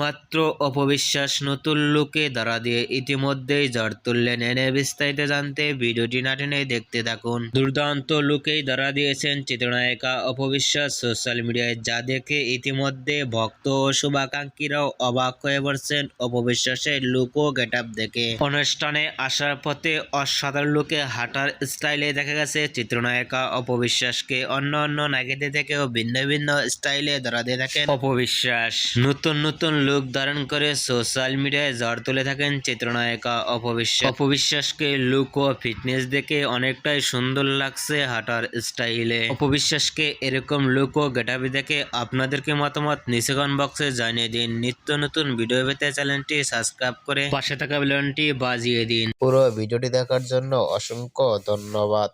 একমাত্র অপবিশ্বাস নতুন লুকে ধরা দিয়ে ইতিমধ্যেই জ্বর তুললেন। এনে বিস্তারিত জানতে ভিডিওটি না টেনে দেখতে থাকুন। দুর্দান্ত লুকেই ধরা দিয়েছেন চিত্রনায়িকা অপবিশ্বাস সোশ্যাল মিডিয়ায়, যা দেখে ইতিমধ্যে ভক্ত ও শুভাকাঙ্ক্ষীরাও অবাক হয়ে পড়ছেন অপবিশ্বাসের লুক ও গেট দেখে। অনুষ্ঠানে আসার পথে অসাধারণ লুকে হাঁটার স্টাইলে দেখা গেছে চিত্রনায়িকা অপবিশ্বাসকে। অন্য অন্য নায়িকাদের থেকেও ভিন্ন ভিন্ন স্টাইলে ধরা দিয়ে থাকেন অপবিশ্বাস। নতুন নতুন লুক ধারণ করে সোশ্যাল মিডিয়ায় ঝড় তুলে থাকেন চিত্রনায়িকা অপবিশ্বাস। অপবিশ্বাসকে লুক ও ফিটনেস দেখে অনেকটাই সুন্দর লাগছে হাঁটার স্টাইলে। অপবিশ্বাসকে এরকম লুক ও গেটাবি দেখে আপনাদেরকে মতামত নিচে কমেন্ট বক্সে জানিয়ে দিন। নিত্য নতুন ভিডিও পেতে চ্যানেলটি সাবস্ক্রাইব করে পাশে থাকা বেলনটি বাজিয়ে দিন। পুরো ভিডিওটি দেখার জন্য অসংখ্য ধন্যবাদ।